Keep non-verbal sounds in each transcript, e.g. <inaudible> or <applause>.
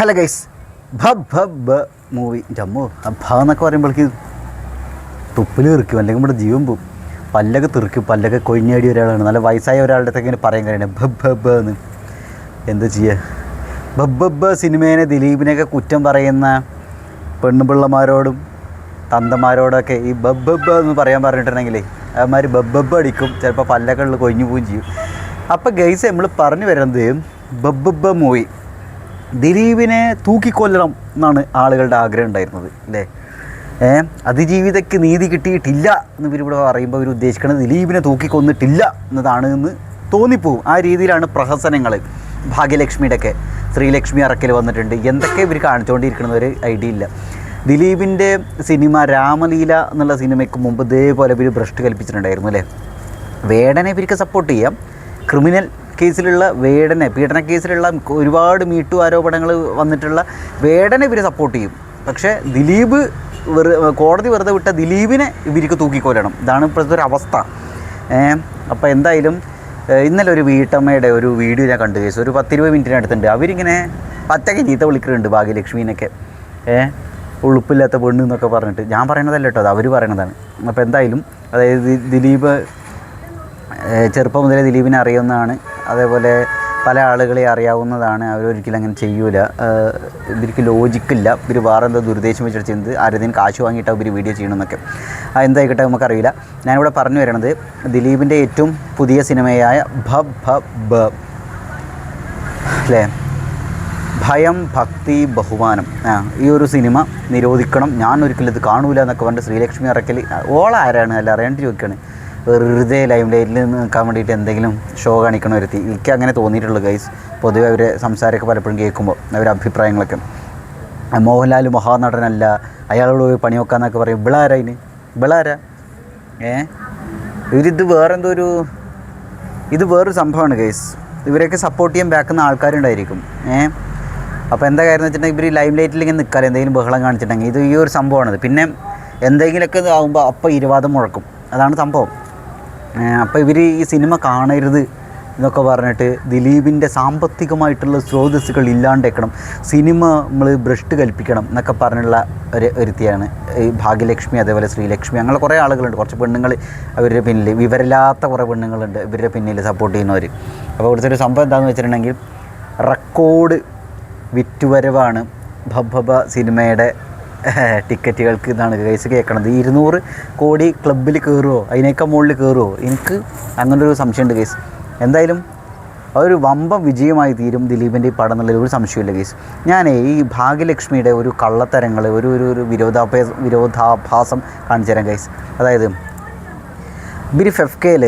Hello guys. ഭ ഭ ബ മൂവി. ജമ്മു. ഭ എന്നൊക്കെ പറയുമ്പോഴേക്ക് തുപ്പിൽ തെറിക്കും അല്ലെങ്കിൽ നമ്മുടെ ജീവൻ പോകും പല്ലൊക്കെ തെറിക്കും പല്ലൊക്കെ കൊഴിഞ്ഞാടി ഒരാളാണ്. നല്ല വയസ്സായ ഒരാളുടെ അടുത്തൊക്കെ ഇങ്ങനെ പറയാൻ കഴിയണം. ഭ ഭ ബ എന്ന്. എന്താ ചെയ്യുക ബബ് ഭ ബ സിനിമേനെ ദിലീപിനെയൊക്കെ കുറ്റം പറയുന്ന പെണ്ണുപിള്ളമാരോടും തന്തമാരോടൊക്കെ ഈ ബബ്ബ എന്ന് പറയാൻ പറഞ്ഞിട്ടുണ്ടെങ്കിലേ അവന്മാർ ബബ്ബ അടിക്കും. ചിലപ്പോൾ പല്ലൊക്കെ ഉള്ളിൽ കൊഴിഞ്ഞു പോവുകയും ചെയ്യും. അപ്പോൾ ഗൈസ് നമ്മൾ പറഞ്ഞു വരുന്നത് ബബ്ബ മൂവി. ദിലീപിനെ തൂക്കിക്കൊല്ലണം എന്നാണ് ആളുകളുടെ ആഗ്രഹം ഉണ്ടായിരുന്നത് അല്ലേ? അതിജീവിതയ്ക്ക് നീതി കിട്ടിയിട്ടില്ല എന്ന് ഇവരിവിടെ പറയുമ്പോൾ ഇവർ ഉദ്ദേശിക്കുന്നത് ദിലീപിനെ തൂക്കിക്കൊന്നിട്ടില്ല എന്നതാണ് എന്ന് തോന്നിപ്പോവും ആ രീതിയിലാണ് പ്രഹസനങ്ങൾ. ഭാഗ്യലക്ഷ്മിയുടെ ഒക്കെ ശ്രീലക്ഷ്മി അറക്കൽ വന്നിട്ടുണ്ട്. എന്തൊക്കെ ഇവർ കാണിച്ചുകൊണ്ടിരിക്കുന്ന ഒരു ഐഡിയ ഇല്ല. ദിലീപിന്റെ സിനിമ രാമലീല എന്നുള്ള സിനിമയ്ക്ക് മുമ്പ് ഇതേപോലെ ഇവർ ഭ്രഷ്ട് കൽപ്പിച്ചിട്ടുണ്ടായിരുന്നു അല്ലേ? വേടനെ ഇവർക്ക് സപ്പോർട്ട് ചെയ്യാം. ക്രിമിനൽ കേസിലുള്ള വേടനെ പീഡന കേസിലുള്ള ഒരുപാട് മീട്ടു ആരോപണങ്ങൾ വന്നിട്ടുള്ള വേടനെ ഇവർ സപ്പോർട്ട് ചെയ്യും. പക്ഷേ ദിലീപ് വെറു കോടതി വെറുതെ വിട്ട ദിലീപിനെ ഇവർക്ക് തൂക്കിക്കൊല്ലണം. ഇതാണ് ഇപ്പോഴത്തെ ഒരു അവസ്ഥ. അപ്പോൾ എന്തായാലും ഇന്നലെ ഒരു വീട്ടമ്മയുടെ ഒരു വീഡിയോ ഞാൻ കണ്ടു കേസ്. ഒരു പത്തിരുപത് മിനിറ്റിനടുത്തുണ്ട് അവരിങ്ങനെ പച്ചക്ക് ചീത്ത വിളിക്കുന്നുണ്ട് ഭാഗ്യലക്ഷ്മീനൊക്കെ. ഏഹ് ഉളുപ്പില്ലാത്ത പെണ്ണ് എന്നൊക്കെ പറഞ്ഞിട്ട്. ഞാൻ പറയണതല്ല കേട്ടോ അത് അവർ പറയണതാണ്. അപ്പോൾ എന്തായാലും അതായത് ദിലീപ് ചെറുപ്പം മുതലേ ദിലീപിനെ അറിയുന്നതാണ്. അതേപോലെ പല ആളുകളെ അറിയാവുന്നതാണ്. അവരൊരിക്കലും അങ്ങനെ ചെയ്യൂല. ഇവർക്ക് ലോജിക്കില്ല. ഇവർ വേറെ എന്തോ ദുരുദ്ദേശം വെച്ചിട്ട് ചെയ്യുന്നത് ആരുടെയും കാശ് വാങ്ങിയിട്ടാണ് ഇവർ വീഡിയോ ചെയ്യണമെന്നൊക്കെ എന്തായിക്കട്ടെ നമുക്കറിയില്ല. ഞാനിവിടെ പറഞ്ഞു വരണത് ദിലീപിന്റെ ഏറ്റവും പുതിയ സിനിമയായ ഭ ഭ ബ അല്ലേ? ഭയം ഭക്തി ബഹുമാനം. ആ ഈ ഒരു സിനിമ നിരോധിക്കണം. ഞാൻ ഒരിക്കലും ഇത് കാണൂല എന്നൊക്കെ പറഞ്ഞിട്ട് ശ്രീലക്ഷ്മി അറക്കൽ ഓളാരാണ്? അല്ല അറിയാണ്ട് ചോദിക്കുകയാണ് വെറുതെ ലൈം ലൈറ്റിൽ നിൽക്കാൻ വേണ്ടിയിട്ട് എന്തെങ്കിലും ഷോ കാണിക്കണ ഒരുത്തി എനിക്ക് അങ്ങനെ തോന്നിയിട്ടുള്ളൂ ഗൈസ് പൊതുവെ അവരെ സംസാരമൊക്കെ പലപ്പോഴും കേൾക്കുമ്പോൾ അവരുടെ അഭിപ്രായങ്ങളൊക്കെ. മോഹൻലാൽ മഹാനടനല്ല അയാളോട് പോയി പണി വെക്കാന്നൊക്കെ പറയും. ഇവിളാരാ ഇവിളാരാ? ഏ? ഇവരിത് വേറെന്തോ ഒരു ഇത് വേറൊരു സംഭവമാണ് ഗൈസ് ഇവരെയൊക്കെ സപ്പോർട്ട് ചെയ്യാൻ ബാക്കുന്ന ആൾക്കാരുണ്ടായിരിക്കും. ഏ? അപ്പോൾ എന്താ കാര്യം എന്ന് വെച്ചിട്ടുണ്ടെങ്കിൽ ഇവർ ലൈം ലൈറ്റിൽ ഇങ്ങനെ നിൽക്കാറ് എന്തെങ്കിലും ബഹളം കാണിച്ചിട്ടുണ്ടെങ്കിൽ. ഇത് ഈ ഒരു സംഭവമാണത്. പിന്നെ എന്തെങ്കിലുമൊക്കെ ആകുമ്പോൾ അപ്പോൾ ഇരുവാദം മുഴക്കും. അതാണ് സംഭവം. അപ്പോൾ ഇവർ ഈ സിനിമ കാണരുത് എന്നൊക്കെ പറഞ്ഞിട്ട് ദിലീപിന്റെ സാമ്പത്തികമായിട്ടുള്ള സ്രോതസ്സുകൾ ഇല്ലാണ്ടേക്കണം. സിനിമ നമ്മൾ ബ്രഷ്ട് കൽപ്പിക്കണം എന്നൊക്കെ പറഞ്ഞുള്ള ഒരു ഒരുത്തിയാണ്. ഈ ഭാഗ്യലക്ഷ്മി അതേപോലെ ശ്രീലക്ഷ്മി അങ്ങനെ കുറേ ആളുകളുണ്ട്. കുറച്ച് പെണ്ണുങ്ങൾ അവരുടെ പിന്നിൽ വിവരമില്ലാത്ത കുറേ പെണ്ണുങ്ങളുണ്ട് ഇവരുടെ പിന്നിൽ സപ്പോർട്ട് ചെയ്യുന്നവർ അപ്പോൾ ഇവിടുത്തെ ഒരു സംഭവം എന്താണെന്ന് വെച്ചിട്ടുണ്ടെങ്കിൽ റെക്കോർഡ് വിറ്റുവരവാണ് ഭബ്ബ സിനിമയുടെ <laughs> ടിക്കറ്റുകൾക്ക് ഇതാണ് കേസ് കേൾക്കണത്. ഇരുന്നൂറ് കോടി ക്ലബിൽ കയറുമോ അതിനേക്കാൾ മുകളിൽ കയറുമോ എനിക്ക് അങ്ങനൊരു സംശയമുണ്ട് കേസ് എന്തായാലും അതൊരു വമ്പ വിജയമായി തീരും ദിലീപിന്റെ ഈ പടം എന്നുള്ളതിൽ ഒരു സംശയമില്ല കേസ് ഞാനേ ഈ ഭാഗ്യലക്ഷ്മിയുടെ ഒരു കള്ളത്തരങ്ങൾ ഒരു ഒരു ഒരു വിരോധാഭ്യാസം വിരോധാഭാസം കാണിച്ചു തരാം കേസ് അതായത് ഇവർ ഫെഫ്കയിൽ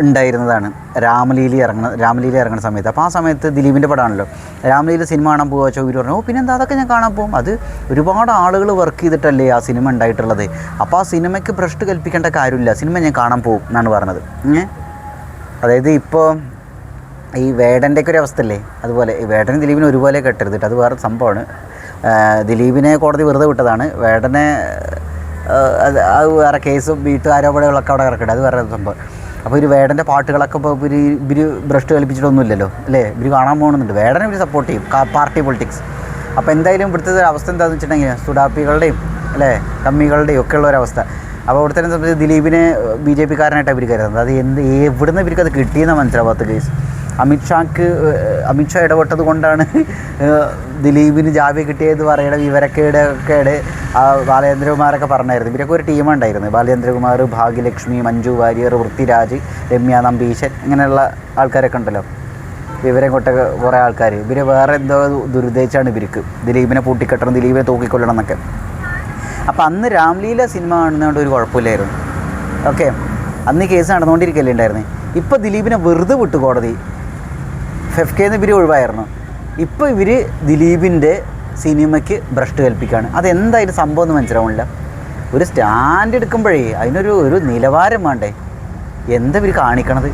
ഉണ്ടായിരുന്നതാണ്. രാമലീല ഇറങ്ങുന്ന രാമലീല ഇറങ്ങുന്ന സമയത്ത്. അപ്പോൾ ആ സമയത്ത് ദിലീപിന്റെ പടമാണല്ലോ. രാമലീല സിനിമ കാണാൻ വെച്ചാൽ ഇവർ പറഞ്ഞു ഓ പിന്നെന്താ അതൊക്കെ ഞാൻ കാണാൻ പോകും? അത് ഒരുപാട് ആളുകൾ വർക്ക് ചെയ്തിട്ടല്ലേ ആ സിനിമ ഉണ്ടായിട്ടുള്ളത്. അപ്പോൾ ആ സിനിമയ്ക്ക് ഭ്രഷ്ട് കൽപ്പിക്കേണ്ട കാര്യമില്ല. സിനിമ ഞാൻ കാണാൻ പോകും എന്നാണ് പറഞ്ഞത്? അതായത് ഇപ്പോൾ ഈ വേടന്റെ ഒക്കെ ഒരു അവസ്ഥയല്ലേ? അതുപോലെ വേടനും ദിലീപിനും ഒരുപോലെ കെട്ടരുത് അത് വേറെ സംഭവമാണ്. ദിലീപിനെ കോടതി വെറുതെ വിട്ടതാണ്. വേടനെ അത് വേറെ കേസും വീട്ടുകാരോപണങ്ങളൊക്കെ അവിടെ കിടക്കട്ടെ. അത് വേറെ സംഭവം. അപ്പോൾ ഇവർ വേടന്റെ പാട്ടുകളൊക്കെ ഇപ്പോൾ ഇവർ ഇവർ ഭ്രഷ്ട് കളിപ്പിച്ചിട്ടൊന്നുമില്ലല്ലോ അല്ലേ? ഇവർ കാണാൻ പോകുന്നുണ്ട്. വേടനെ ഇവർ സപ്പോർട്ട് ചെയ്യും പാർട്ടി പൊളിറ്റിക്സ് അപ്പോൾ എന്തായാലും ഇവിടുത്തെ അവസ്ഥ എന്താണെന്ന് വെച്ചിട്ടുണ്ടെങ്കിൽ സുഡാപ്പികളുടെയും അല്ലേ? കമ്മികളുടെയും ഒക്കെ ഉള്ള ഒരവസ്ഥ അപ്പോൾ സംബന്ധിച്ച് ദിലീപിനെ ബി ജെ പിക്കാരനായിട്ട് അവർ കരുതുന്നത്. അത് എന്ത് എവിടുന്ന് ഇവർക്ക് അത് കിട്ടിയെന്ന് മനസ്സിലാവാത്ത കേസ് അമിത്ഷാക്ക് അമിത്ഷാ ഇടപെട്ടത് കൊണ്ടാണ് ദിലീപിന് ജാമ്യം കിട്ടിയത് പറയണ വിവരക്കേടെ കേട് ആ ബാലേന്ദ്രകുമാരൊക്കെ പറഞ്ഞായിരുന്നു ഇവരൊക്കെ ഒരു ടീമുണ്ടായിരുന്നു. ബാലേന്ദ്രകുമാർ ഭാഗ്യലക്ഷ്മി മഞ്ജു വാര്യർ വൃത്തിരാജ് രമ്യ നമ്പീശൻ ഇങ്ങനെയുള്ള ആൾക്കാരൊക്കെ ഉണ്ടല്ലോ. ഇവരെ കൊട്ടൊക്കെ കുറേ ആൾക്കാർ ഇവർ വേറെ എന്തോ ദുരുദ്ദേശമാണ് ഇവർക്ക്. ദിലീപിനെ പൂട്ടിക്കെട്ടണം ദിലീപിനെ തൂക്കിക്കൊല്ലണം എന്നൊക്കെ. അപ്പോൾ അന്ന് രാംലീല സിനിമ കാണുന്നതുകൊണ്ട് ഒരു കുഴപ്പമില്ലായിരുന്നു. ഓക്കെ? അന്ന് കേസ് നടന്നുകൊണ്ടിരിക്കുകയല്ലേ ഉണ്ടായിരുന്നേ? ഇപ്പോൾ ദിലീപിനെ വെറുതെ വിട്ടു കോടതി. ഫെഫ്കേന്ന് ഇവർ ഒഴിവായിരുന്നു. ഇപ്പോൾ ഇവർ ദിലീപിന്റെ സിനിമയ്ക്ക് ഭ്രഷ്ട് കൽപ്പിക്കുകയാണ് അതെന്തായാലും സംഭവം എന്ന് മനസ്സിലാവണില്ല. ഒരു സ്റ്റാൻഡ് എടുക്കുമ്പോഴേ അതിനൊരു ഒരു നിലവാരം വേണ്ടേ? എന്താ ഇവർ കാണിക്കണത്?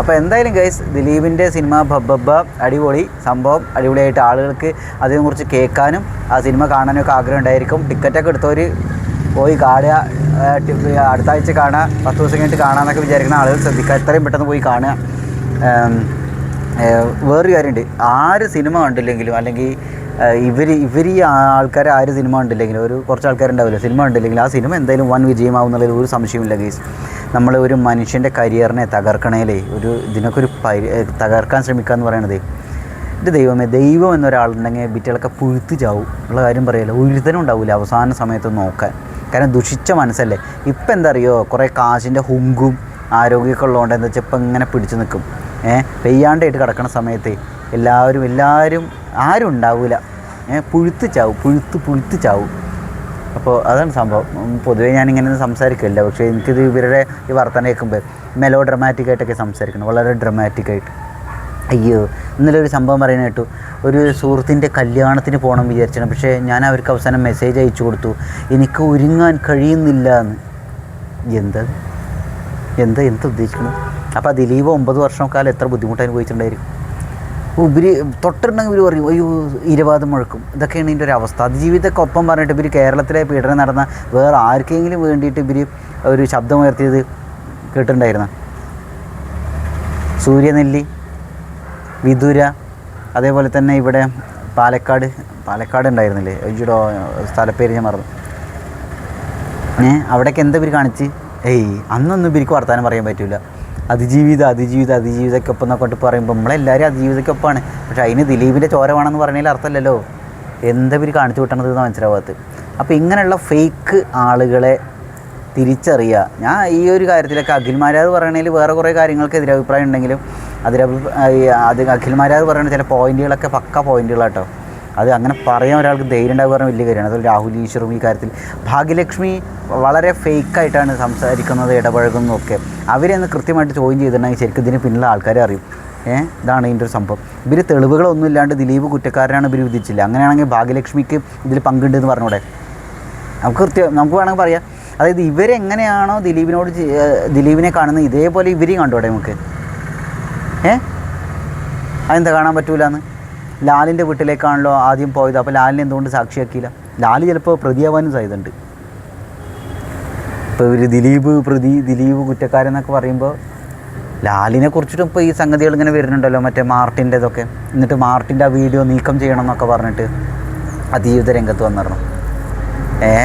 അപ്പോൾ എന്തായാലും ഗൈസ് ദിലീപിന്റെ സിനിമ ബബ്ബ അടിപൊളി സംഭവം. അടിപൊളിയായിട്ട് ആളുകൾക്ക് അതിനെക്കുറിച്ച് കേൾക്കാനും ആ സിനിമ കാണാനും ഒക്കെ ആഗ്രഹം ഉണ്ടായിരിക്കും. ടിക്കറ്റൊക്കെ എടുത്തവർ പോയി കാണുക അടുത്ത ആഴ്ച കാണുക പത്ത് ദിവസം കഴിഞ്ഞിട്ട് കാണാമെന്നൊക്കെ വിചാരിക്കുന്ന ആളുകൾ ശ്രദ്ധിക്കുക. എത്രയും പെട്ടെന്ന് പോയി കാണുക. വേറൊരു കാര്യമുണ്ട്. ആര് സിനിമ കണ്ടില്ലെങ്കിലും അല്ലെങ്കിൽ ഇവർ ഇവർ ഈ ആൾക്കാർ ആര് സിനിമ കണ്ടില്ലെങ്കിലും ഒരു കുറച്ച് ആൾക്കാരുണ്ടാവില്ല സിനിമ കണ്ടില്ലെങ്കിൽ ആ സിനിമ എന്തായാലും വൻ വിജയമാവും എന്നുള്ളതിൽ ഒരു സംശയമില്ല ഗീസ്. നമ്മൾ ഒരു മനുഷ്യന്റെ കരിയറിനെ തകർക്കണേലേ ഒരു ഇതിനൊക്കെ ഒരു പരി തകർക്കാൻ ശ്രമിക്കുക എന്ന് പറയണത്. എന്റെ ദൈവമേ ദൈവം എന്നൊരാളുണ്ടെങ്കിൽ ബിറ്റുകളൊക്കെ പുഴുത്തു ചാവും ഉള്ള കാര്യം പറയല്ലോ? ഉരുത്തനും ഉണ്ടാവില്ല അവസാന സമയത്ത് നോക്കാൻ. കാരണം ദുഷിച്ച മനസ്സല്ലേ? ഇപ്പം എന്താ അറിയോ? കുറേ കാശിന്റെ ഹുങ്കും ആരോഗ്യമൊക്കെ ഉള്ളതുകൊണ്ട് എന്താ വെച്ചാൽ ഇപ്പം ഇങ്ങനെ പിടിച്ചു നിൽക്കും. ഏഹ് പെയ്യാണ്ടായിട്ട് കിടക്കണ സമയത്ത് എല്ലാവരും എല്ലാവരും ആരും ഉണ്ടാവില്ല ഏഹ് പുഴുത്ത് ചാവും. പുഴുത്ത് പുഴുത്ത് ചാവും. അപ്പോൾ അതാണ് സംഭവം. പൊതുവേ ഞാനിങ്ങനെ സംസാരിക്കില്ല പക്ഷേ എനിക്കിത് ഇവരുടെ ഈ വർത്തമാനം കേൾക്കുമ്പോൾ മെലോ ഡ്രമാറ്റിക് ആയിട്ടൊക്കെ സംസാരിക്കണം. വളരെ ഡ്രമാറ്റിക് ആയിട്ട്. അയ്യോ ഇന്നലെ ഒരു സംഭവം പറയുന്നത് ഒരു സുഹൃത്തിന്റെ കല്യാണത്തിന് പോകണം വിചാരിച്ചാണ്. പക്ഷേ ഞാൻ അവർക്ക് അവസാനം മെസ്സേജ് അയച്ചു കൊടുത്തു. എനിക്ക് ഒരുങ്ങാൻ കഴിയുന്നില്ല എന്ന്. എന്താ? എന്താ? എന്താ ഉദ്ദേശിക്കുന്നത് അപ്പോൾ ദിലീപ് ഒമ്പത് വർഷം കാലം എത്ര ബുദ്ധിമുട്ട് അനുഭവിച്ചിട്ടുണ്ടായിരിക്കും? ഉപരി തൊട്ടുണ്ടെങ്കിൽ ഇവർ പറയും അയ്യോ ഇരവാദം മുഴക്കും. ഇതൊക്കെയാണ് ഇതിന്റെ ഒരു അവസ്ഥ. അതിജീവിതമൊക്കെ ഒപ്പം പറഞ്ഞിട്ട് ഇവർ കേരളത്തിലെ പീഡനം നടന്ന വേറെ ആർക്കെങ്കിലും വേണ്ടിയിട്ട് ഇവർ ഒരു ശബ്ദമുയർത്തിയത് കേട്ടിട്ടുണ്ടായിരുന്ന? സൂര്യനെല്ലി വിദുര അതേപോലെ തന്നെ ഇവിടെ പാലക്കാട് പാലക്കാട് ഉണ്ടായിരുന്നില്ലേ? അയ്യോ സ്ഥലപ്പേര് ഞാൻ മറന്നു. ഏ അവിടേക്ക് എന്താ ഇവർ കാണിച്ച്? ഏയ് അന്നൊന്നും ഇവർക്ക് വർത്താനം പറയാൻ പറ്റില്ല അതിജീവിത അതിജീവിത അതിജീവിതക്കൊപ്പം എന്നൊക്കെ പറയുമ്പോൾ നമ്മളെല്ലാവരും അതിജീവിതക്കൊപ്പമാണ് പക്ഷേ അതിന് ദിലീപിന്റെ ചോര വേണമെന്ന് പറഞ്ഞതിൽ അർത്ഥമല്ലല്ലോ. എന്താ ഇവർ കാണിച്ചു വിട്ടണത് എന്ന് മനസ്സിലാവാത്തത്. അപ്പോൾ ഇങ്ങനെയുള്ള ഫേക്ക് ആളുകളെ തിരിച്ചറിയുക. ഞാൻ ഈ ഒരു കാര്യത്തിലൊക്കെ അഖിൽമാരാർ പറയണതിൽ വേറെ കുറേ കാര്യങ്ങൾക്ക് എതിരഭിപ്രായം ഉണ്ടെങ്കിലും അതിരഭി അത് അഖിൽമാരാർ പറയുന്ന ചില പോയിന്റുകളൊക്കെ പക്ക പോയിന്റുകളാട്ടോ അത് അങ്ങനെ പറയാൻ ഒരാൾക്ക് ധൈര്യം ഉണ്ടാവുക പറഞ്ഞാൽ വലിയ കാര്യമാണ്. അതുപോലെ രാഹുൽ ഈശ്വറും ഈ കാര്യത്തിൽ ഭാഗ്യലക്ഷ്മി വളരെ ഫേക്കായിട്ടാണ് സംസാരിക്കുന്നത് ഇടപഴകുന്നതും ഒക്കെ. അവരെന്ന് കൃത്യമായിട്ട് ചോദ്യം ചെയ്തിട്ടുണ്ടെങ്കിൽ ശരിക്കും ഇതിന് പിന്നിലുള്ള ആൾക്കാരെ അറിയും. ഏഹ് ഇതാണ് ഇതിന്റെ ഒരു സംഭവം. ഇവർ തെളിവുകളൊന്നും ഇല്ലാണ്ട് ദിലീപ് കുറ്റക്കാരനാണ് ഇവർ വിധിച്ചില്ല? അങ്ങനെയാണെങ്കിൽ ഭാഗ്യലക്ഷ്മിക്ക് ഇതിൽ പങ്കുണ്ടെന്ന് പറഞ്ഞൂടെ? നമുക്ക് കൃത്യം നമുക്ക് വേണമെങ്കിൽ പറയാം. അതായത് ഇവരെങ്ങനെയാണോ ദിലീപിനോട് ഏഹ് ദിലീപിനെ കാണുന്നത് ഇതേപോലെ ഇവരെയും കണ്ടോടെ നമുക്ക്? ഏ? അതെന്താ കാണാൻ പറ്റൂലെന്ന്? ലാലിന്റെ വീട്ടിലേക്കാണല്ലോ ആദ്യം പോയത്. അപ്പോൾ ലാലിനെ എന്തുകൊണ്ട് സാക്ഷിയാക്കിയില്ല? ലാൽ ചിലപ്പോൾ പ്രതിയാവാനും സാധ്യതയുണ്ട്. ഇപ്പോൾ ഇവർ ദിലീപ് പ്രതി ദിലീപ് കുറ്റക്കാരെന്നൊക്കെ പറയുമ്പോൾ ലാലിനെ കുറിച്ചിട്ടും ഇപ്പോൾ ഈ സംഗതികൾ ഇങ്ങനെ വരുന്നുണ്ടല്ലോ മറ്റേ മാർട്ടിന്റെ ഇതൊക്കെ എന്നിട്ട് മാർട്ടിന്റെ ആ വീഡിയോ നീക്കം ചെയ്യണം എന്നൊക്കെ പറഞ്ഞിട്ട് അതീവിത രംഗത്ത് വന്നിരുന്നു ഏ?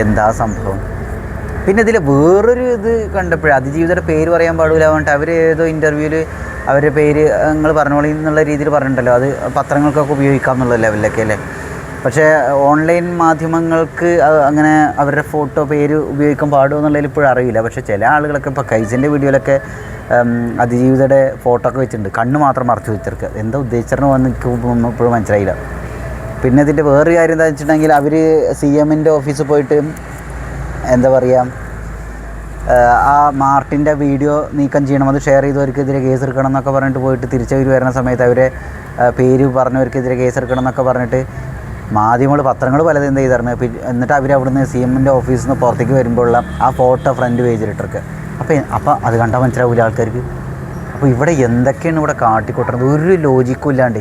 എന്താ സംഭവം? പിന്നെ ഇതിൽ വേറൊരു ഇത് കണ്ടപ്പോഴേ അതിജീവിതയുടെ പേര് പറയാൻ പാടില്ല പറഞ്ഞിട്ട് അവർ ഏതോ ഇന്റർവ്യൂവിൽ അവരുടെ പേര് നിങ്ങൾ പറഞ്ഞോളി എന്നുള്ള രീതിയിൽ പറഞ്ഞിട്ടുണ്ടല്ലോ. അത് പത്രങ്ങൾക്കൊക്കെ ഉപയോഗിക്കാം എന്നുള്ള ലെവലിലൊക്കെ അല്ലേ? പക്ഷേ ഓൺലൈൻ മാധ്യമങ്ങൾക്ക് അങ്ങനെ അവരുടെ ഫോട്ടോ പേര് ഉപയോഗിക്കാൻ പാടുമോ എന്നുള്ളതിൽ ഇപ്പോഴും അറിയില്ല. പക്ഷേ ചില ആളുകളൊക്കെ ഇപ്പോൾ കൈസിന്റെ വീഡിയോയിലൊക്കെ അതിജീവിതയുടെ ഫോട്ടോ ഒക്കെ വെച്ചിട്ടുണ്ട്. കണ്ണ് മാത്രം മറച്ചു വെച്ചിരിക്കുക. എന്താ ഉദ്ദേശിച്ചിരുന്നു എന്ന് എനിക്ക് ഒന്നും ഇപ്പോഴും മനസ്സിലായില്ല. പിന്നെ ഇതിന്റെ വേറൊരു കാര്യം എന്താ വെച്ചിട്ടുണ്ടെങ്കിൽ അവർ സി എമ്മിന്റെ ഓഫീസിൽ പോയിട്ട് എന്താ പറയുക ആ മാർട്ടിന്റെ വീഡിയോ നീക്കം ചെയ്യണം. അത് ഷെയർ ചെയ്തവർക്കെതിരെ കേസ് എടുക്കണം എന്നൊക്കെ പറഞ്ഞിട്ട് പോയിട്ട് തിരിച്ചവർ വരുന്ന സമയത്ത് അവരെ പേര് പറഞ്ഞവർക്കെതിരെ കേസ് എടുക്കണം എന്നൊക്കെ പറഞ്ഞിട്ട് മാധ്യമങ്ങൾ പത്രങ്ങൾ പലതും എന്ത് ചെയ്തിരുന്നു എന്നിട്ട് അവർ അവിടുന്ന് സി എമ്മിന്റെ ഓഫീസിൽ നിന്ന് പുറത്തേക്ക് വരുമ്പോഴുള്ള ആ ഫോട്ടോ ഫ്രണ്ട് പേജിലിട്ടിருக்கு അപ്പോൾ അപ്പോൾ അത് കണ്ടാൽ മനസ്സിലാവില്ല ആൾക്കാർക്ക്. അപ്പോൾ ഇവിടെ എന്തൊക്കെയാണ് ഇവിടെ കാട്ടിക്കൂട്ടുന്നത് ഒരു ലോജിക്കും ഇല്ലാണ്ട്.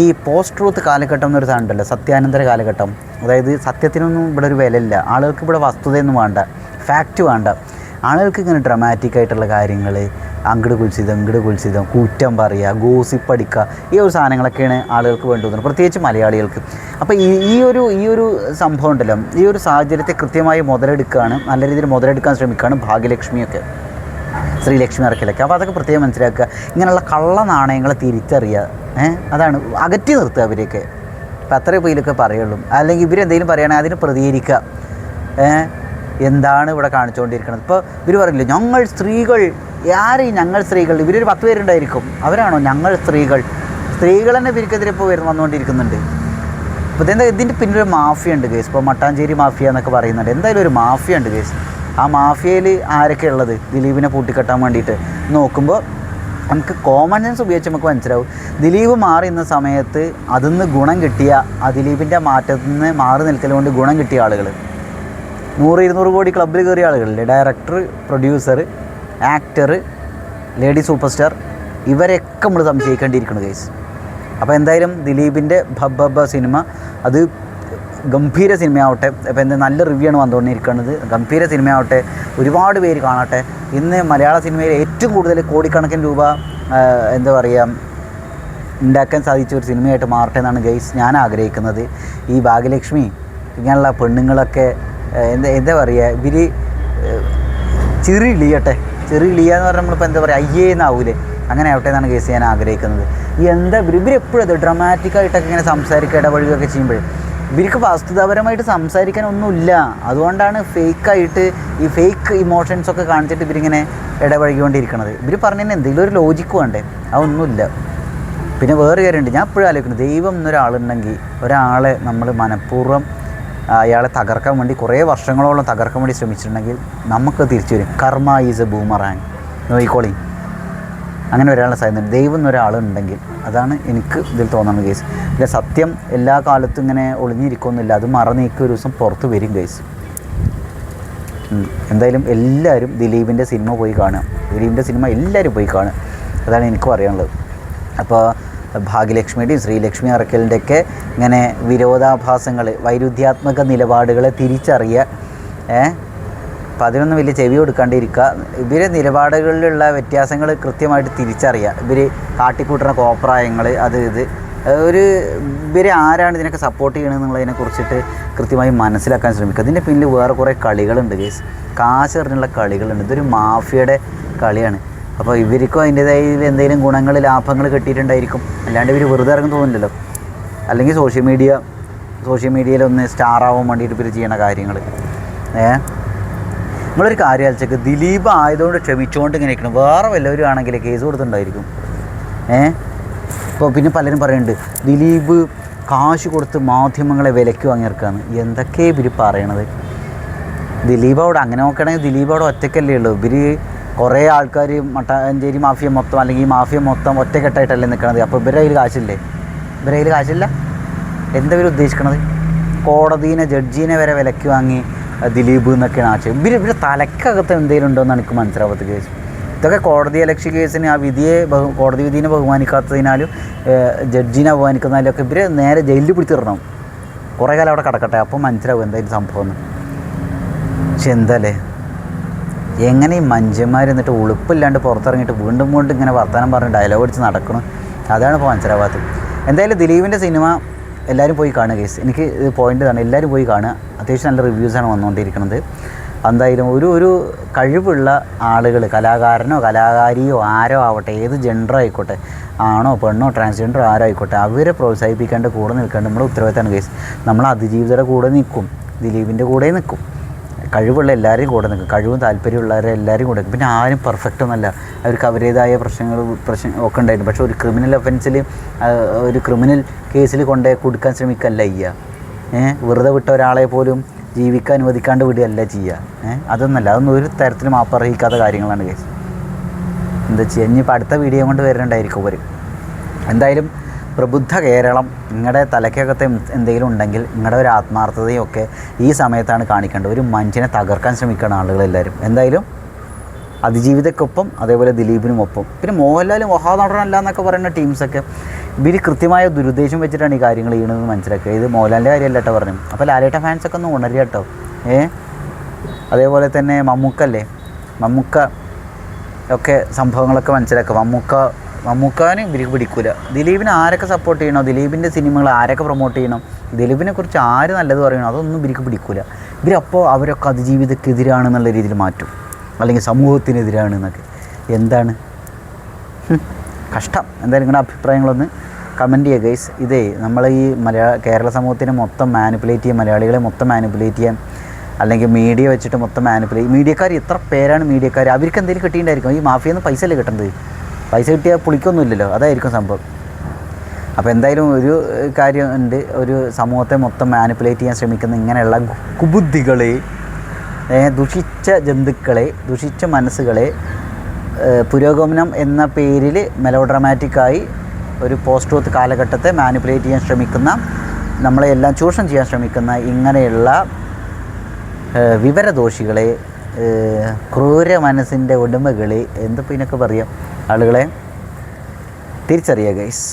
ഈ പോസ്റ്റ് ട്രൂത്ത് കാലഘട്ടം എന്നൊരു സാധനമുണ്ടല്ലോ സത്യാനന്തര കാലഘട്ടം. അതായത് സത്യത്തിനൊന്നും ഇവിടെ ഒരു വിലയില്ല. ആളുകൾക്ക് ഇവിടെ വസ്തുതയൊന്നും വേണ്ട. ഫാക്റ്റ് വേണ്ട. ആളുകൾക്ക് ഇങ്ങനെ ഡ്രമാറ്റിക് ആയിട്ടുള്ള കാര്യങ്ങൾ അങ്ങട് കുൽസിതം ഇങ്ങട് കുൽസിതം കൂറ്റം പറയുക ഗോസിപ്പ് അടിക്കുക ഈ ഒരു സാധനങ്ങളൊക്കെയാണ് ആളുകൾക്ക് വേണ്ടി വേണ്ടുന്നത് പ്രത്യേകിച്ച് മലയാളികൾക്ക്. അപ്പോൾ ഈ ഈ ഒരു ഈ ഒരു സംഭവം ഉണ്ടല്ലോ ഈ ഒരു സാഹചര്യത്തെ കൃത്യമായി മുതലെടുക്കുകയാണ് നല്ല രീതിയിൽ മുതലെടുക്കാൻ ശ്രമിക്കുകയാണ് ഭാഗ്യലക്ഷ്മിയൊക്കെ. ശ്രീലക്ഷ്മി ഇറക്കിലൊക്കെ അപ്പോൾ അതൊക്കെ പ്രത്യേകം മനസ്സിലാക്കുക. ഇങ്ങനെയുള്ള കള്ള നാണയങ്ങളെ തിരിച്ചറിയുക. ഏഹ് അതാണ് അകറ്റി നിർത്തുക അവരെയൊക്കെ. അപ്പോൾ അത്രയും പേരൊക്കെ പറയുള്ളൂ. അല്ലെങ്കിൽ ഇവരെന്തെങ്കിലും പറയുകയാണെങ്കിൽ അതിന് പ്രതികരിക്കുക. ഏഹ് എന്താണ് ഇവിടെ കാണിച്ചുകൊണ്ടിരിക്കുന്നത്? ഇപ്പോൾ ഇവർ പറയില്ലേ ഞങ്ങൾ സ്ത്രീകൾ ആര് ഞങ്ങൾ സ്ത്രീകൾ? ഇവരൊരു പത്ത് പേരുണ്ടായിരിക്കും. അവരാണോ ഞങ്ങൾ സ്ത്രീകൾ? സ്ത്രീകൾ തന്നെ ഇവർക്കെതിരെ ഇപ്പോൾ വരുന്ന വന്നുകൊണ്ടിരിക്കുന്നുണ്ട്. അപ്പോൾ ഇതെന്താ ഇതിന്റെ പിന്നൊരു മാഫിയ ഉണ്ട് കേസ് ഇപ്പോൾ മട്ടാഞ്ചേരി മാഫിയ എന്നൊക്കെ പറയുന്നുണ്ട്. എന്തായാലും ഒരു മാഫിയ ഉണ്ട് കേസ് ആ മാഫിയയിൽ ആരൊക്കെ ഉള്ളത്? ദിലീപിനെ പൂട്ടിക്കെട്ടാൻ വേണ്ടിയിട്ട്. നോക്കുമ്പോൾ നമുക്ക് കോമൺ സെൻസ് ഉപയോഗിച്ച് നമുക്ക് മനസ്സിലാവും. ദിലീപ് മാറി സമയത്ത് അതിൽ നിന്ന് ഗുണം കിട്ടിയ ആ ദിലീപിന്റെ മാറ്റത്തിൽ നിന്ന് മാറി നിൽക്കൽ കൊണ്ട് ഗുണം കിട്ടിയ ആളുകൾ നൂറ് ഇരുന്നൂറ് കോടി ക്ലബ്ബിൽ കയറിയ ആളുകളില്ലേ? Director producer actor lady super star ഇവരെയൊക്കെ നമ്മൾ സംശയിക്കേണ്ടിയിരിക്കുന്നു കേസ് അപ്പോൾ എന്തായാലും ദിലീപിന്റെ ഭബ്ബ സിനിമ അത് ഗംഭീര സിനിമയാവട്ടെ. അപ്പോൾ എന്താ നല്ല റിവ്യൂ ആണ് വന്നുകൊണ്ടിരിക്കുന്നത്. ഗംഭീര സിനിമയാവട്ടെ. ഒരുപാട് പേര് കാണട്ടെ. ഇന്ന് മലയാള സിനിമയിൽ ഏറ്റവും കൂടുതൽ കോടിക്കണക്കിന് രൂപ എന്താ പറയുക ഉണ്ടാക്കാൻ സാധിച്ച ഒരു സിനിമയായിട്ട് മാറട്ടെ എന്നാണ് ഗൈസ് ഞാൻ ആഗ്രഹിക്കുന്നത്. ഈ ഭാഗ്യലക്ഷ്മി ഇങ്ങനെയുള്ള പെണ്ണുങ്ങളൊക്കെ എന്താ എന്താ പറയുക ഇവർ ചെറിയ ഇളിയട്ടെ ചെറിയ ഇളിയ എന്ന് പറഞ്ഞാൽ നമ്മളിപ്പോൾ എന്താ പറയുക അയ്യേ എന്നാവൂലേ? അങ്ങനെ ആവട്ടെ എന്നാണ് കേസ് ഞാൻ ആഗ്രഹിക്കുന്നത്. ഈ എന്താ ഇവർ ഇവരെപ്പോഴും അത് ഡ്രമാറ്റിക് ആയിട്ടൊക്കെ ഇങ്ങനെ സംസാരിക്കുക ഇടപഴകുകയൊക്കെ ചെയ്യുമ്പോൾ ഇവർക്ക് വസ്തുതാപരമായിട്ട് സംസാരിക്കാൻ ഒന്നുമില്ല അതുകൊണ്ടാണ് ഫേക്കായിട്ട് ഈ ഫേക്ക് ഇമോഷൻസ് ഒക്കെ കാണിച്ചിട്ട് ഇവരിങ്ങനെ ഇടപഴകിക്കൊണ്ടിരിക്കുന്നത് ഇവർ പറഞ്ഞതിന് എന്തെങ്കിലും ഒരു ലോജിക്ക് വേണ്ടേ? അതൊന്നുമില്ല. പിന്നെ വേറെ കാര്യമുണ്ട്. ഞാൻ എപ്പോഴും ആലോചിക്കുന്നത് ദൈവം എന്നൊരാളുണ്ടെങ്കിൽ ഒരാളെ നമ്മൾ മനഃപൂർവം അയാളെ തകർക്കാൻ വേണ്ടി കുറേ വർഷങ്ങളോളം തകർക്കാൻ വേണ്ടി ശ്രമിച്ചിട്ടുണ്ടെങ്കിൽ നമുക്ക് തിരിച്ചു വരും കർമ്മ ഈസ് എ ബൂമറാങ്. നോയിക്കോളി അങ്ങനെ ഒരാളെ സാധ്യത ദൈവം എന്നൊരാളുണ്ടെങ്കിൽ അതാണ് എനിക്ക് ഇതിൽ തോന്നുന്ന കേസ് പിന്നെ സത്യം എല്ലാ കാലത്തും ഇങ്ങനെ ഒളിഞ്ഞിരിക്കുന്നില്ല അത് മറന്നേക്ക് ഒരു ദിവസം പുറത്ത് വരും കേസ് എന്തായാലും എല്ലാവരും ദിലീപിന്റെ സിനിമ പോയി കാണുക. ദിലീപിന്റെ സിനിമ എല്ലാവരും പോയി കാണുക. അതാണ് എനിക്ക് പറയാനുള്ളത് അപ്പോൾ ഭാഗ്യലക്ഷ്മിയുടെയും ശ്രീലക്ഷ്മി അറക്കലിന്റെയൊക്കെ ഇങ്ങനെ വിരോധാഭാസങ്ങൾ വൈരുദ്ധ്യാത്മക നിലപാടുകളെ തിരിച്ചറിയുക ഏ അപ്പോൾ അതിനൊന്നും വലിയ ചെവി കൊടുക്കാണ്ടിരിക്കുക. ഇവരെ നിലപാടുകളിലുള്ള വ്യത്യാസങ്ങൾ കൃത്യമായിട്ട് തിരിച്ചറിയുക ഇവർ കാട്ടിക്കൂട്ടുന്ന കോപ്രായങ്ങൾ അത് ഇത്. ഒരു ഇവർ ആരാണ് ഇതിനൊക്കെ സപ്പോർട്ട് ചെയ്യണമെന്നുള്ളതിനെ കുറിച്ചിട്ട് കൃത്യമായി മനസ്സിലാക്കാൻ ശ്രമിക്കുക. അതിന്റെ പിന്നിൽ വേറെ കുറേ കളികളുണ്ട് കേസ് കാശ് എറിഞ്ഞുള്ള കളികളുണ്ട്. ഇതൊരു മാഫിയയുടെ കളിയാണ്. അപ്പോൾ ഇവർക്കും അതിന്റെതായ എന്തെങ്കിലും ഗുണങ്ങൾ ലാഭങ്ങൾ കിട്ടിയിട്ടുണ്ടായിരിക്കും. അല്ലാണ്ട് ഇവർ വെറുതെ ഇറങ്ങും തോന്നില്ലല്ലോ അല്ലെങ്കിൽ സോഷ്യൽ മീഡിയ സോഷ്യൽ മീഡിയയിൽ ഒന്ന് സ്റ്റാർ ആവാൻ വേണ്ടിയിട്ട് ഇവർ ചെയ്യണ കാര്യങ്ങൾ ഏ? നിങ്ങളൊരു കാര്യം അയച്ചേക്ക് ദിലീപ് ആയതുകൊണ്ട് ക്ഷമിച്ചുകൊണ്ട് ഇങ്ങനെ ഇരിക്കണം. വേറെ വല്ലവരും ആണെങ്കിൽ കേസ് കൊടുത്തിട്ടുണ്ടായിരിക്കും. ഏ? ഇപ്പോൾ പിന്നെ പലരും പറയുന്നുണ്ട് ദിലീപ് കാശ് കൊടുത്ത് മാധ്യമങ്ങളെ വിലയ്ക്ക് വാങ്ങിയിറക്കാന്ന് എന്തൊക്കെയാണ് ഇവർ പറയണത്? ദിലീപ് അവിടെ അങ്ങനെ നോക്കുകയാണെങ്കിൽ ദിലീപ് അവിടെ ഒറ്റയ്ക്കല്ലേ ഉള്ളൂ. ഇവർ കുറേ ആൾക്കാർ മട്ടാഞ്ചേരി മാഫിയ മൊത്തം അല്ലെങ്കിൽ മാഫിയ മൊത്തം ഒറ്റക്കെട്ടായിട്ടല്ലേ നിൽക്കണത്. അപ്പോൾ ഇവരുടെ കയ്യിൽ കാശില്ലേ? ഇവരുടെ കയ്യിൽ കാശില്ല? എന്താ ഇവർ ഉദ്ദേശിക്കണത്? കോടതിനെ ജഡ്ജിനെ വരെ വിലക്ക് വാങ്ങി ദിലീപ് എന്നൊക്കെയാണ് ആശയം. ഇവർ ഇവരുടെ തലക്കകത്ത് എന്തെങ്കിലും ഉണ്ടോ എന്നാണ് എനിക്ക് മനസ്സിലാവാത്ത കേസ്. ഇതൊക്കെ കോടതി അലക്ഷ്യ കേസിന് ആ വിധിയെ ബഹു കോടതി വിധിനെ ബഹുമാനിക്കാത്തതിനാലും ജഡ്ജിനെ ബഹുമാനിക്കുന്നതിലും ഒക്കെ ഇവർ നേരെ ജയിലിൽ പിടിച്ചിടണം. കുറേ കാലം അവിടെ കിടക്കട്ടെ. അപ്പം മനസ്സിലാവും എന്തായാലും സംഭവം എന്ന്. പക്ഷെ എന്താല്ലേ എങ്ങനെ ഈ മഞ്ചന്മാർ എന്നിട്ട് ഉളുപ്പില്ലാണ്ട് പുറത്തിറങ്ങിയിട്ട് വീണ്ടും വീണ്ടും ഇങ്ങനെ വർത്തമാനം പറഞ്ഞ് ഡയലോഗ് അടിച്ച് നടക്കണം? അതാണ് ഇപ്പോൾ മനസ്സിലാവാത്തത്. എന്തായാലും ദിലീപിന്റെ സിനിമ എല്ലാവരും പോയി കാണുക കേസ് എനിക്ക് ഇത് പോയിന്റ് ഇതാണ്. എല്ലാവരും പോയി കാണുക. അത്യാവശ്യം നല്ല റിവ്യൂസാണ് വന്നുകൊണ്ടിരിക്കുന്നത്. എന്തായാലും ഒരു ഒരു കഴിവുള്ള ആളുകൾ കലാകാരനോ കലാകാരിയോ ആരോ ആവട്ടെ ഏത് ജെൻഡർ ആയിക്കോട്ടെ ആണോ പെണ്ണോ ട്രാൻസ്ജെൻഡർ ആരോ ആയിക്കോട്ടെ അവരെ പ്രോത്സാഹിപ്പിക്കാണ്ട് കൂടെ നിൽക്കേണ്ട നമ്മുടെ ഉത്തരവാദിത്തമാണ് കേസ് നമ്മൾ അതിജീവിതയുടെ കൂടെ നിൽക്കും. ദിലീപിന്റെ കൂടെ നിൽക്കും. കഴിവുള്ള എല്ലാവരെയും കൂടെ നിൽക്കും. കഴിവും താല്പര്യമുള്ളവരെ എല്ലാവരും കൂടെ നിൽക്കും. പിന്നെ ആരും പെർഫെക്റ്റ് ഒന്നല്ല അവർക്ക് അവരുടേതായ പ്രശ്നങ്ങൾ പ്രശ്നം ഒക്കെ ഉണ്ടായിരുന്നു. പക്ഷേ ഒരു ക്രിമിനൽ ഒഫൻസിൽ ഒരു ക്രിമിനൽ കേസിൽ കൊണ്ട് കൊടുക്കാൻ ശ്രമിക്കല്ല ചെയ്യുക. ഏഹ് വെറുതെ വിട്ട ഒരാളെ പോലും ജീവിക്കാൻ അനുവദിക്കാണ്ട് വിടുകയല്ല ചെയ്യുക. ഏഹ് അതൊന്നല്ല അതൊന്നും ഒരു തരത്തിലും മാപ്പർഹിക്കാത്ത കാര്യങ്ങളാണ് കേസ് എന്താ ചെയ്യുക ഇനിയിപ്പോൾ അടുത്ത വീഡിയോ കൊണ്ട് വരുന്നുണ്ടായിരിക്കും അവർ എന്തായാലും പ്രബുദ്ധ കേരളം നിങ്ങളുടെ തലക്കകത്തെ എന്തെങ്കിലും ഉണ്ടെങ്കിൽ നിങ്ങളുടെ ഒരു ആത്മാർത്ഥതയൊക്കെ ഈ സമയത്താണ് കാണിക്കേണ്ടത്. ഒരു മനുഷ്യനെ തകർക്കാൻ ശ്രമിക്കുന്ന ആളുകളെല്ലാവരും. എന്തായാലും അതിജീവിതക്കൊപ്പം അതേപോലെ ദിലീപിനും ഒപ്പം പിന്നെ മോഹൻലാലും മഹാനടനല്ല എന്നൊക്കെ പറയുന്ന ടീംസൊക്കെ ഇവർ കൃത്യമായ ദുരുദ്ദേശം വെച്ചിട്ടാണ് ഈ കാര്യങ്ങൾ ചെയ്യണമെന്ന് മനസ്സിലാക്കുക. ഇത് മോഹൻലാലിന്റെ കാര്യമല്ല കേട്ടോ പറഞ്ഞു അപ്പോൾ ലാലേട്ട ഫാൻസൊക്കെ ഒന്ന് ഉണരുക കേട്ടോ. ഏ? അതേപോലെ തന്നെ മമ്മൂക്കല്ലേ? മമ്മൂക്ക ഒക്കെ സംഭവങ്ങളൊക്കെ മനസ്സിലാക്കുക. മമ്മൂക്ക മമ്മൂക്കാന് ഇവർക്ക് പിടിക്കൂല. ദിലീപിനെ ആരൊക്കെ സപ്പോർട്ട് ചെയ്യണോ? ദിലീപിന്റെ സിനിമകൾ ആരൊക്കെ പ്രൊമോട്ട് ചെയ്യണം? ദിലീപിനെ കുറിച്ച് ആര് നല്ലത് പറയണോ? അതൊന്നും ഇവർക്ക് പിടിക്കൂല. ഇവരപ്പോൾ അവരൊക്കെ അതിജീവിതക്കെതിരാണെന്നുള്ള രീതിയിൽ മാറ്റും. അല്ലെങ്കിൽ സമൂഹത്തിനെതിരാണ് എന്നൊക്കെ എന്താണ് കഷ്ടം. എന്തായാലും നിങ്ങളുടെ അഭിപ്രായങ്ങളൊന്ന് കമന്റ് ചെയ്യുക ഗൈസ് ഇതേ നമ്മൾ ഈ മലയാള കേരള സമൂഹത്തിനെ മൊത്തം മാനിപ്പുലേറ്റ് ചെയ്യാൻ മലയാളികളെ മൊത്തം മാനിപ്പുലേറ്റ് ചെയ്യാൻ അല്ലെങ്കിൽ മീഡിയ വെച്ചിട്ട് മൊത്തം മാനിപ്പുലേറ്റ് മീഡിയക്കാർ എത്ര പേരാണ് മീഡിയക്കാർ അവർക്ക് എന്തെങ്കിലും കിട്ടിയിട്ടുണ്ടായിരിക്കും? ഈ മാഫിയെന്ന് പൈസ അല്ലേ കിട്ടുന്നത് പൈസ കിട്ടിയാൽ പുളിക്കൊന്നുമില്ലല്ലോ. അതായിരിക്കും സംഭവം. അപ്പോൾ എന്തായാലും ഒരു കാര്യം ഉണ്ട്. ഒരു സമൂഹത്തെ മൊത്തം മാനിപ്പുലേറ്റ് ചെയ്യാൻ ശ്രമിക്കുന്ന ഇങ്ങനെയുള്ള കുബുദ്ധികളെ ദുഷിച്ച ജന്തുക്കളെ ദുഷിച്ച മനസ്സുകളെ പുരോഗമനം എന്ന പേരിൽ മെലോഡ്രമാറ്റിക്കായി ഒരു പോസ്റ്റ് ട്രൂത്ത് കാലഘട്ടത്തെ മാനിപ്പുലേറ്റ് ചെയ്യാൻ ശ്രമിക്കുന്ന നമ്മളെ എല്ലാം ചൂഷണം ചെയ്യാൻ ശ്രമിക്കുന്ന ഇങ്ങനെയുള്ള വിവരദോഷികളെ ക്രൂര മനസ്സിന്റെ ഉടമകളെ എന്തിപ്പോൾ ഇതിനൊക്കെ പറയാം. ആളുകളെ തിരിച്ചറിയുക ഗൈസ്